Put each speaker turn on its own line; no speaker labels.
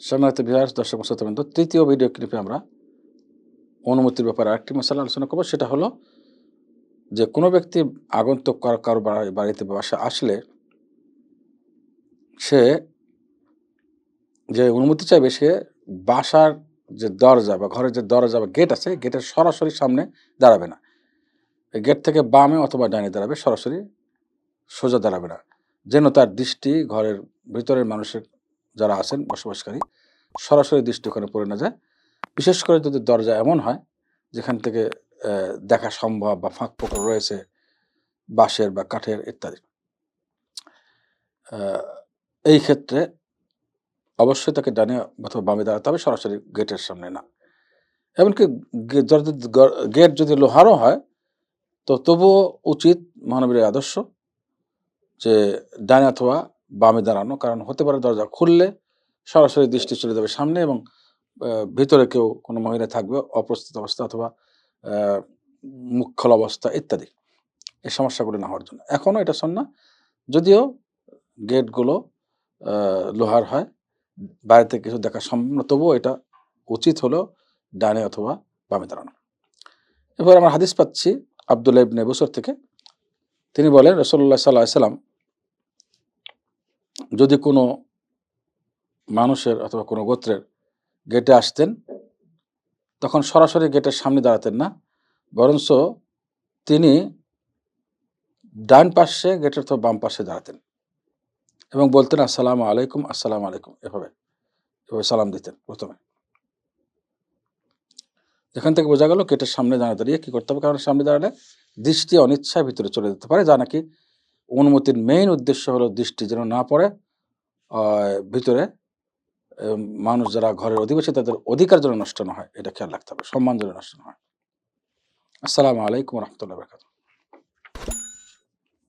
সম্মানিত বিহার দর্শক শ্রোতাবৃন্দ, তৃতীয় ভিডিও ক্লিপে আমরা অনুমতির ব্যাপারে আরেকটি মশালা আলোচনা করব। সেটা হলো যে কোনো ব্যক্তি আগন্তুক কারও কারও বাড়ি- বাড়িতে বাসা আসলে সে যে অনুমতি চাইবে সে বাসার যে দরজা বা ঘরের যে দরজা বা গেট আছে গেটের সরাসরি সামনে দাঁড়াবে না। গেট থেকে বামে অথবা ডাইনে দাঁড়াবে, সরাসরি সোজা দাঁড়াবে না। যেন তার দৃষ্টি ঘরের ভিতরের মানুষের যারা আছেন বসবাসকারী, সরাসরি দৃষ্টি ওখানে পড়ে না যায়। বিশেষ করে যদি দরজা এমন হয়, যেখান থেকে দেখা সম্ভব বা ফাঁক ফোকর রয়েছে, বাঁশের বা কাঠের ইত্যাদি। এই ক্ষেত্রে অবশ্যই তাকে ডানে অথবা বামে দাঁড়াতে হবে, সরাসরি গেটের সামনে না। এমনকি গেট যদি লোহারও হয়, তো তবুও উচিত মহানবীর আদর্শ যে, ডানে অথবা বামে দাঁড়ানো কারণ হতে পারে দরজা খুললে সরাসরি দৃষ্টি চলে যাবে সামনে এবং ভিতরে কেউ কোনো মহিলা থাকবে অপ্রস্তুত অবস্থা অথবা আহ, মুখ্যল অবস্থা ইত্যাদি। এই সমস্যাগুলো না হওয়ার জন্য। এখনও এটা শোন না। যদিও গেটগুলো লোহার হয় বাইরে থেকে কিছু দেখা সম্ভব না তবুও এটা উচিত হলো ডানে অথবা বামে দাঁড়ানো। এবার আমরা হাদিস পাচ্ছি আবদুল্লাহ ইবনে থেকে। তিনি বলেন রসল্লাহ সাল্লাহ সাল্লাম যদি কোনো মানুষের অথবা কোনো গোত্রের গেটে আসতেন, তখন সরাসরি গেটের সামনে দাঁড়াতেন না। বরঞ্চ তিনি ডান পাশে গেটের অথবা বাম পাশে দাঁড়াতেন এবং বলতেন, আসসালামু আলাইকুম আসসালামু আলাইকুম। এভাবে এভাবে সালাম দিতেন প্রথমে। যেখান থেকে বোঝা গেল গেটের সামনে দাঁড়া দাঁড়িয়ে কি করতে হবে? কারণ সামনে দাঁড়ালে দৃষ্টি অনিচ্ছায় ভিতরে চলে যেতে পারে। যা নাকি অনুমতির মেইন উদ্দেশ্য হলো দৃষ্টি যেন না পড়ে। ভিতরে মানুষ যারা ঘরের অধিবাসী, তাদের অধিকার যেন নষ্ট না হয়, এটা খেয়াল রাখতে হবে, সম্মান যেন নষ্ট না হয়। আসসালামু আলাইকুম রহমতুল্লাহ বরকাত